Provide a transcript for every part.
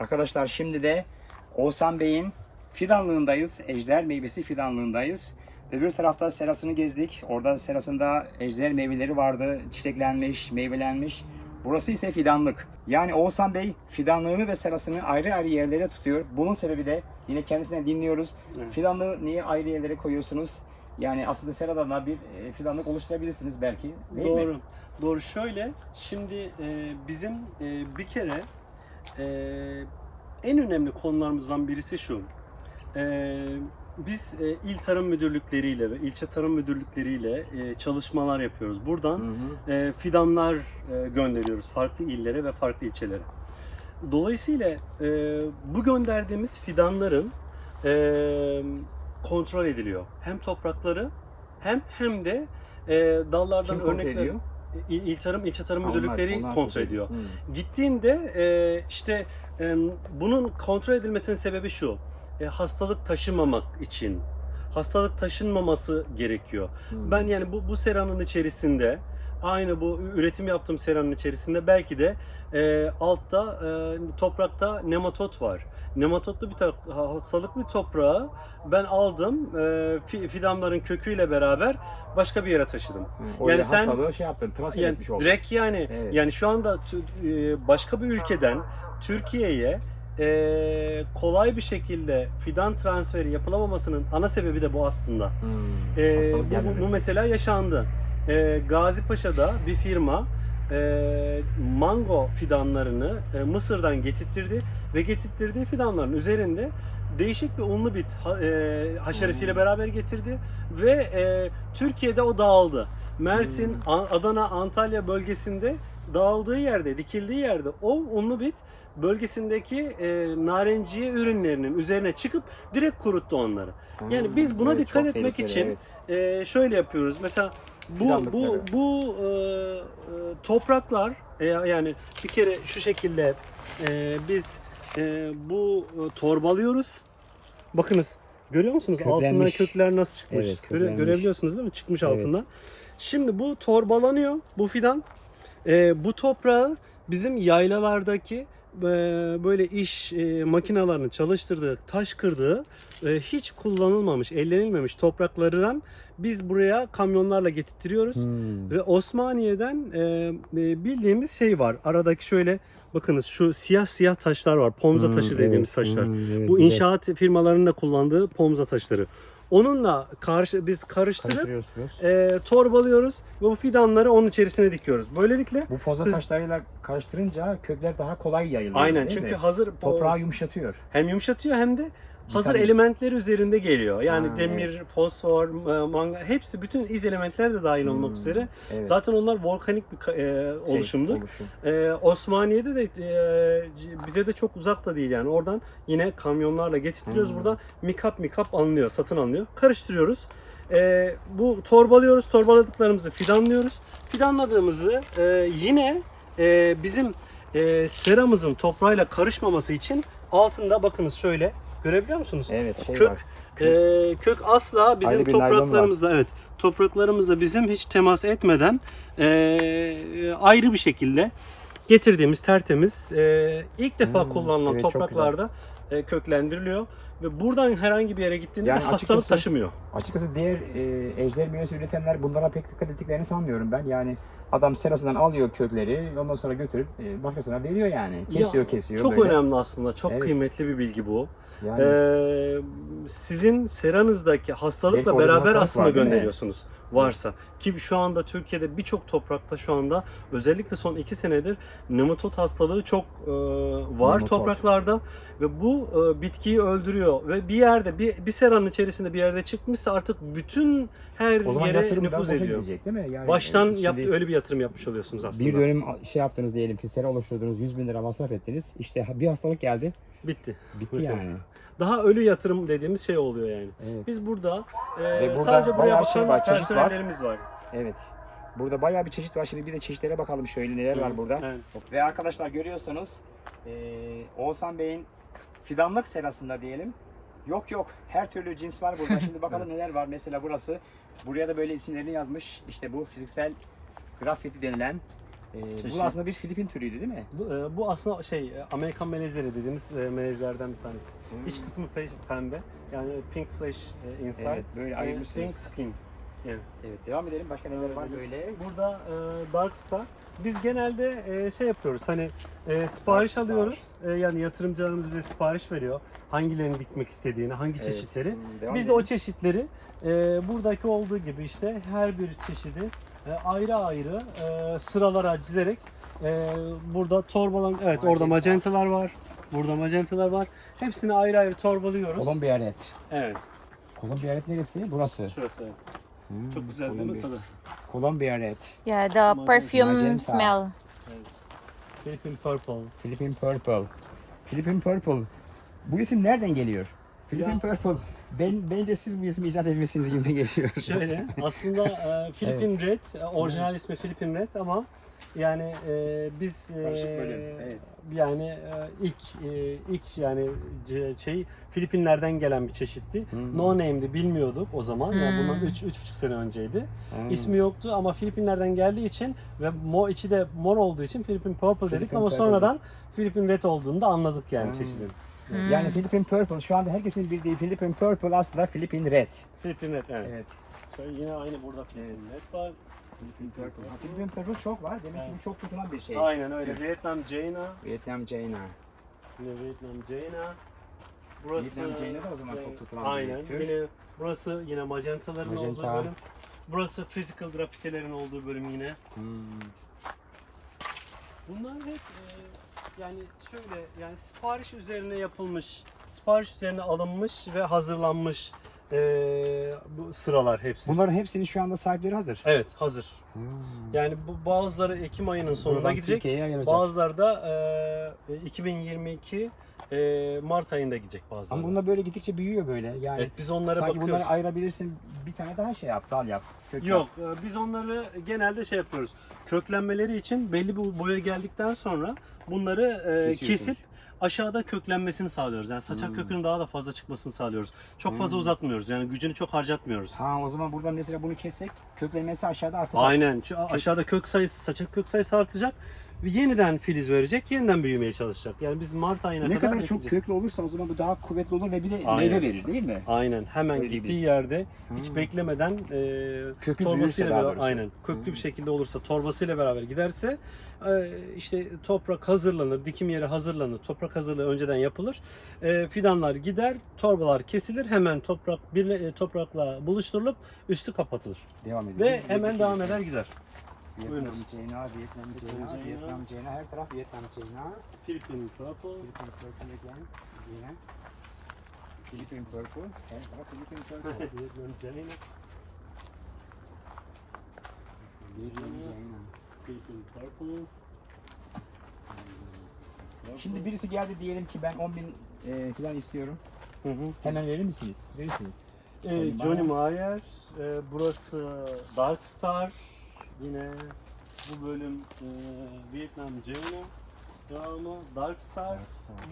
Arkadaşlar şimdi de Oğuzhan Bey'in fidanlığındayız. Ejder meyvesi fidanlığındayız. Öbür tarafta serasını gezdik. Orada serasında ejder meyveleri vardı. Çiçeklenmiş, meyvelenmiş. Burası ise fidanlık. Yani Oğuzhan Bey fidanlığını ve serasını ayrı ayrı yerlere tutuyor. Bunun sebebi de yine kendisinden dinliyoruz. Evet. Fidanlığı niye ayrı yerlere koyuyorsunuz? Yani aslında serada da bir e, fidanlık oluşturabilirsiniz belki. Değil Doğru. mi? Doğru. Şöyle şimdi e, bizim e, bir kere e, en önemli konularımızdan birisi şu. E, biz e, il tarım müdürlükleriyle ve ilçe tarım müdürlükleriyle e, çalışmalar yapıyoruz. Buradan Hı hı. e, fidanlar e, gönderiyoruz farklı illere ve farklı ilçelere. Dolayısıyla e, bu gönderdiğimiz fidanların e, kontrol ediliyor. Hem toprakları hem hem de e, dallardan Kim örnekler ediyor? İl, il tarım ilçe tarım Onlar- müdürlükleri onlar kontrol ediyor. Hı. Gittiğinde e, işte e, bunun kontrol edilmesinin sebebi şu. E, hastalık taşımamak için. Hastalık taşınmaması gerekiyor. Hı. Ben yani bu, bu seranın içerisinde aynı bu üretim yaptığım seranın içerisinde belki de e, altta e, toprakta nematot var. Nematotlu bir hastalıklı bir toprağı ben aldım e, fi- fidanların köküyle beraber başka bir yere taşıdım. O Yani sen- şey yaptın, transfer Yani etmiş oldun. direkt yani Evet. yani şu anda e, başka bir ülkeden Türkiye'ye e, kolay bir şekilde fidan transferi yapılamamasının ana sebebi de bu aslında. Hmm. E, Hastalık bu- bu mesela yaşandı. E, Gazi Paşa'da bir firma e, mango fidanlarını e, Mısır'dan getirttirdi ve getirttirdiği fidanların üzerinde değişik bir unlu bit ha- e, haşeresiyle Hmm. beraber getirdi ve e, Türkiye'de o dağıldı. Mersin, Hmm. Adana, Antalya bölgesinde dağıldığı yerde, dikildiği yerde o unlu bit bölgesindeki e, narenciye ürünlerinin üzerine çıkıp direkt kuruttu onları. Yani biz buna Evet, dikkat etmek tehlikeli, için evet. e, şöyle yapıyoruz. Mesela bu bu bu e, e, topraklar e, yani bir kere şu şekilde e, biz e, bu e, torbalıyoruz. Bakınız görüyor musunuz altından Köklenmiş. kökler nasıl çıkmış? Evet, Göre- köklenmiş. görebiliyorsunuz değil mi? Çıkmış Evet. altından. Şimdi bu torbalanıyor bu fidan. E, bu toprağı bizim yaylalardaki böyle iş e, makinalarını çalıştırdığı, taş kırdığı e, hiç kullanılmamış, ellenilmemiş topraklarından biz buraya kamyonlarla getirtiyoruz. Hmm. Ve Osmaniye'den e, bildiğimiz şey var. Aradaki şöyle bakınız şu siyah siyah taşlar var. Pomza Hmm, taşı dediğimiz evet. taşlar. Hmm, evet, Bu inşaat firmalarının da kullandığı pomza taşları. Onunla karşı biz karıştırıp Karıştırıyorsunuz. e, torbalıyoruz ve bu fidanları onun içerisine dikiyoruz. Böylelikle Bu poza taşlarıyla karıştırınca kökler daha kolay yayılıyor. aynen değil çünkü mi? hazır toprağı yumuşatıyor. hem yumuşatıyor hem de hazır Vitamin. elementleri üzerinde geliyor. Yani Ha, demir, fosfor, e, mangan hepsi bütün iz elementler de dahil olmak Hmm, üzere. Evet. Zaten onlar volkanik bir e, Şey, oluşumdur. oluşum. Ee, Osmaniye'de de e, bize de çok uzak da değil yani oradan yine kamyonlarla getirtiyoruz Hmm. burada mikap mikap alınıyor satın alınıyor karıştırıyoruz Ee, bu torbalıyoruz torbaladıklarımızı fidanlıyoruz fidanladığımızı e, yine e, bizim e, seramızın toprağıyla karışmaması için altında bakınız şöyle görebiliyor musunuz? Evet şey Kök, var. Ee, kök asla bizim Ayrı topraklarımızla evet topraklarımızla bizim hiç temas etmeden ee, ayrı bir şekilde getirdiğimiz tertemiz ee, ilk defa Hmm, kullanılan evet, topraklarda ee, köklendiriliyor ve buradan herhangi bir yere gittiğinde Yani de hastalık açıkçası- taşımıyor. Açıkçası diğer e, ejder meyvesi üretenler bunlara pek dikkat ettiklerini sanmıyorum ben. Yani adam serasından alıyor kökleri ondan sonra götürüp e, başkasına veriyor yani. Kesiyor Ya, kesiyor Çok böyle. önemli aslında. Çok Evet. kıymetli bir bilgi bu. Yani Ee, sizin seranızdaki Belki hastalıkla orada bir beraber hastalık aslında var, değil mi? gönderiyorsunuz varsa. Ki şu anda Türkiye'de birçok toprakta şu anda özellikle son iki senedir nematot hastalığı çok e, var Nematot. topraklarda ve bu e, bitkiyi öldürüyor ve bir yerde bir, bir seranın içerisinde bir yerde çıkmışsa artık bütün her o zaman yere yatırım nüfuz boşa ediyor. gidecek değil mi? Yani, Baştan e, yap, şimdi öyle bir yatırım yapmış oluyorsunuz aslında. bir dönüm şey yaptınız diyelim ki sera oluşturdunuz 100 bin lira masraf ettiniz. İşte bir hastalık geldi. Bitti. Bitti Mesela. yani. Daha ölü yatırım dediğimiz şey oluyor yani. Evet. Biz burada, e, burada sadece buraya bayağı bakan şey var, çeşit var. personellerimiz var. Evet. Burada bayağı bir çeşit var. Şimdi bir de çeşitlere bakalım şöyle neler var burada. Evet. Ve arkadaşlar görüyorsunuz eee Oğuzhan Bey'in fidanlık serasında diyelim. Yok yok her türlü cins var burada. Şimdi bakalım neler var. Mesela burası. Buraya da böyle isimlerini yazmış. İşte bu fiziksel grafiti denilen Çeşit. bu aslında bir Filipin türüydü değil mi? Bu, e, bu aslında şey e, Amerikan melezleri dediğimiz e, melezlerden bir tanesi. Hmm. İç kısmı pe- pembe. Yani pink flesh e, inside. Evet, böyle e, ayırmışsınız. Pink skin. Yani. Evet, devam edelim. Başka neler var Evet. böyle? Burada e, Dark Star. Biz genelde e, şey yapıyoruz hani e, sipariş Dark alıyoruz. E, yani yatırımcılarımız bize sipariş veriyor. Hangilerini dikmek istediğini, hangi Evet, çeşitleri. hmm, Biz de edelim. o çeşitleri e, buradaki olduğu gibi işte her bir çeşidi e, ayrı ayrı e, sıralara çizerek e, burada torbalan evet orada Magenta. magentalar var. Burada magentalar var. Hepsini ayrı ayrı torbalıyoruz. Kolombiya Red. Evet. Kolombiya Red neresi? Burası. Şurası. evet. Hmm, Çok güzel değil mi Kolombiya. tadı? Kolombiya Red. Yeah, the Magenta. perfume Magenta. smell. Evet. Philippine Purple. Philippine Purple. Philippine Purple. Bu isim nereden geliyor? Philippine Ya. Purple. Ben bence siz bu ismi icat etmişsiniz gibi geliyor. Şöyle aslında e, Philippine Red, e, orijinal ismi Philippine Red ama yani e, biz e, Karışık bölüm, evet. yani e, ilk e, ilk yani c- şey Filipinlerden gelen bir çeşitti. Hmm. No name'di bilmiyorduk o zaman. Yani bundan Hmm. 3 üç, buçuk sene önceydi. Hmm. İsmi yoktu ama Filipinlerden geldiği için ve mo içi de mor olduğu için Philippine Purple dedik Philippine ama Purple. sonradan Philippine Red olduğunu da anladık yani Hmm. çeşidin. Hmm. Yani Philippine Purple şu anda herkesin bildiği Philippine Purple aslında Philippine Red. Philippine Red evet. Evet. Şöyle yine aynı burada Philippine Red var. Philippine Purple. Ha, Philippine Purple çok var. Demek ki Evet. bu çok tutulan bir şey. Aynen öyle. Tür. Vietnam Jaina. Vietnam China. Yine Vietnam Jaina. Burası Vietnam Jaina da o zaman çok tutulan bir Aynen. tür. Yine burası yine magentaların Magenta. olduğu bölüm. Burası physical grafitilerin olduğu bölüm yine. Hmm. Bunlar hep e, yani şöyle yani sipariş üzerine yapılmış, sipariş üzerine alınmış ve hazırlanmış e, bu sıralar hepsi. Bunların hepsinin şu anda sahipleri hazır. Evet hazır. Hmm. Yani bu bazıları Ekim ayının sonunda Buradan gidecek. Bazıları da e, 2022 e, Mart ayında gidecek bazıları. Ama bunlar böyle gittikçe büyüyor böyle. Yani evet biz onlara sanki bakıyoruz. bunları ayırabilirsin. Bir tane daha şey yap, dal yap. kök Yok e, biz onları genelde şey yapıyoruz. Köklenmeleri için belli bir boya geldikten sonra bunları e, kesip aşağıda köklenmesini sağlıyoruz. Yani saçak Hmm. kökünün daha da fazla çıkmasını sağlıyoruz. Çok fazla Hmm. uzatmıyoruz. Yani gücünü çok harcatmıyoruz. Ha o zaman buradan mesela bunu kessek köklenmesi aşağıda artacak. Aynen. Şu aşağıda kök sayısı, saçak kök sayısı artacak ve yeniden filiz verecek, yeniden büyümeye çalışacak. Yani biz Mart ayına Ne kadar, kadar çok bekleyeceğiz. köklü olursa o zaman bu daha kuvvetli olur ve bir de Aynen. meyve verir değil mi? Aynen. Hemen Öyle gittiği bir- yerde hiç Hmm. beklemeden e, Kökü büyürse torbasıyla daha beraber, doğrusu. aynen köklü Hmm. bir şekilde olursa torbasıyla beraber giderse e, işte toprak hazırlanır, dikim yeri hazırlanır, toprak hazırlığı önceden yapılır. E, fidanlar gider, torbalar kesilir, hemen toprak bir e, toprakla buluşturulup üstü kapatılır Devam edelim. ve hemen devam eder gider. Vietnam. Ceyna, Vietnam Ceyna. Vietnam Ceyna, her taraf Vietnam Ceyna. Philippine purple. Philippine Purple again, yine. Philippine Purple, her taraf Philippine Purple. Vietnam Jaina, Vietnam Ceyna. Philippine purple. Şimdi birisi geldi diyelim ki ben 10 bin e, falan istiyorum. Hı hı. Hemen verir misiniz? Verirsiniz. Ee, Johnny Mayer, e, burası Dark Star, yine bu bölüm e, Vietnam Jaina, devamı Dark Star.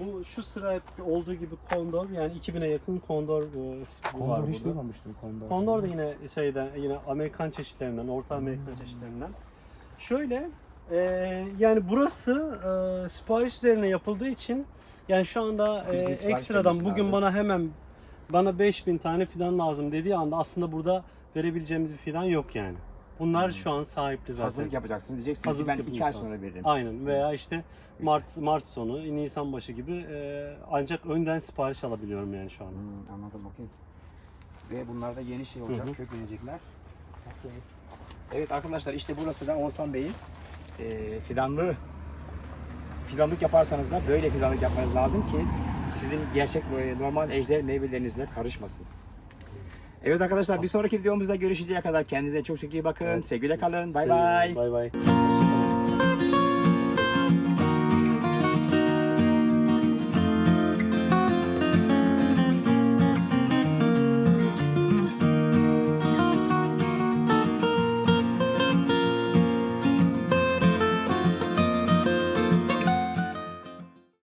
Bu şu sıra hep olduğu gibi Condor yani 2000'e yakın Condor e, sp- var Kondor hiç burada. duymamıştım Kondor. Condor da yine şeyden yine Amerikan çeşitlerinden, Orta Amerikan çeşitlerinden. Şöyle e, yani burası e, sipariş üzerine yapıldığı için yani şu anda e, sipariş ekstradan bugün lazım. bana hemen bana 5000 tane fidan lazım dediği anda aslında burada verebileceğimiz bir fidan yok yani. Bunlar şu an sahipli zaten. Hazırlık yapacaksınız. Diyeceksiniz Hazırlık ki ben 2 ay sonra veririm. Aynen veya işte Mart Mart sonu, Nisan başı gibi e, ancak önden sipariş alabiliyorum yani şu an. Hmm, anladım okey. Ve bunlar da yeni şey olacak, Hı hı. köklenecekler. Okey. Evet arkadaşlar işte burası da Oğuzhan Bey'in e, fidanlığı. Fidanlık yaparsanız da böyle fidanlık yapmanız lazım ki sizin gerçek normal ejder meyvelerinizle karışmasın. Evet arkadaşlar bir sonraki videomuzda görüşeceğe kadar kendinize çok çok iyi bakın. Evet. Sevgiyle kalın. Bay bay. Bay bay.